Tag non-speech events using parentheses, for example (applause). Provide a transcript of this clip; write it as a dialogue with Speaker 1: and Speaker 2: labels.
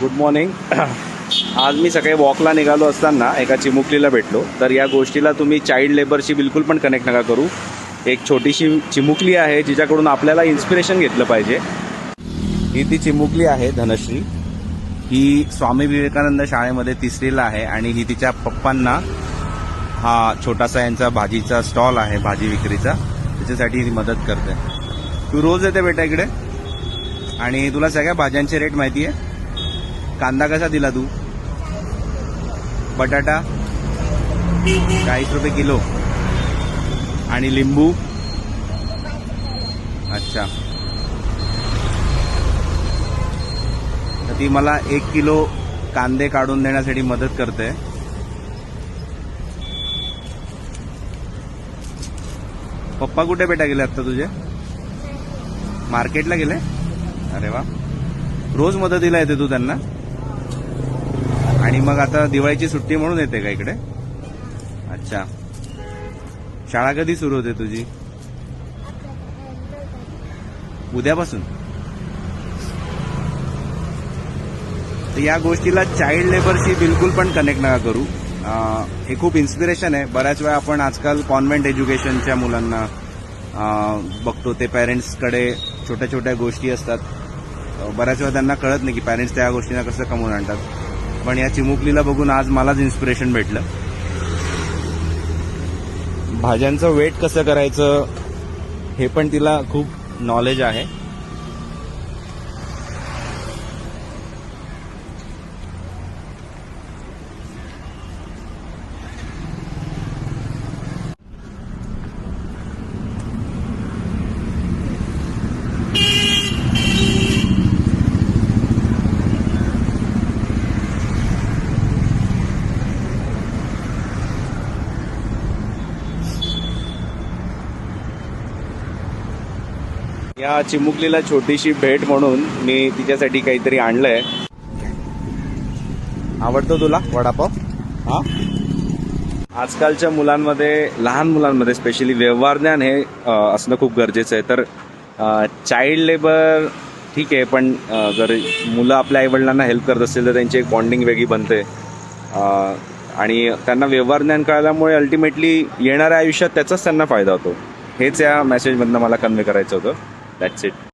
Speaker 1: Good morning (coughs) आज मी सकाळी वॉकला निघालो असताना एका चिमुकलीला भेटलो. तर या गोष्टीला तुम्ही चाइल्ड लेबरशी बिलकुल पण कनेक्ट नका करू. एक छोटीशी चिमुकली आहे जिच्याकडून आपल्याला इन्स्पिरेशन घेतलं पाहिजे. ही ती चिमुकली आहे धनश्री. ही स्वामी विवेकानंद शाळेमध्ये तिसरीला आहे आणि ही तिच्या पप्पांना हा छोटासा यांचा भाजीचा स्टॉल आहे भाजी विक्रीचा. त्याच्यासाठी ती मदत करते. तू रोज येते बेटा इकडे? आणि तुला सगळ्या भाज्यांचे रेट माहिती आहे? कांदा कसा दिला तू? बटाटा? चाळीस रुपये किलो. आणि लिंबू? अच्छा. तर ती मला एक किलो कांदे काढून देण्यासाठी मदत करते. पप्पा कुठे बेटा गेले आता तुझे? मार्केटला गेले? अरे वा. रोज मदतीला येते तू त्यांना? आणि मग आता दिवाळीची सुट्टी म्हणून येते का इकडे? अच्छा. शाळा कधी सुरू होते तुझी? उद्यापासून? तर या गोष्टीला चाइल्ड लेबरशी बिलकुल पण कनेक्ट नका करू. हे खूप इन्स्पिरेशन आहे. बऱ्याच वेळा आपण आजकाल कॉन्व्हेंट एज्युकेशनच्या मुलांना बघतो. ते पॅरेंट्सकडे छोट्या छोट्या गोष्टी असतात. बऱ्याच वेळा त्यांना कळत नाही की पॅरेंट्स त्या गोष्टींना कसं कमवून आणतात. पण या चिमुकलीला बघून आज मलाच इन्स्पिरेशन भेटलं. भाज्यांचं वेट कसं करायचं हे पण तिला खूप नॉलेज आहे. या चिमुकलीला छोटीशी भेट म्हणून मी तिच्यासाठी काहीतरी आणलंय. आवडतो तुला वडापाव? हा? आजकालच्या मुलांमध्ये लहान मुलांमध्ये स्पेशली व्यवहार ज्ञान हे असणं खूप गरजेचं आहे. तर चाइल्ड लेबर ठीक आहे पण जर मुलं आपल्या आईवडिलांना हेल्प करत असतील तर त्यांची एक बॉन्डिंग वेगळी बनते. आणि त्यांना व्यवहार ज्ञान कळल्यामुळे अल्टिमेटली येणाऱ्या आयुष्यात त्याचाच त्यांना फायदा होतो. हेच या मेसेजमधनं मला कन्वे करायचं होतं. That's it.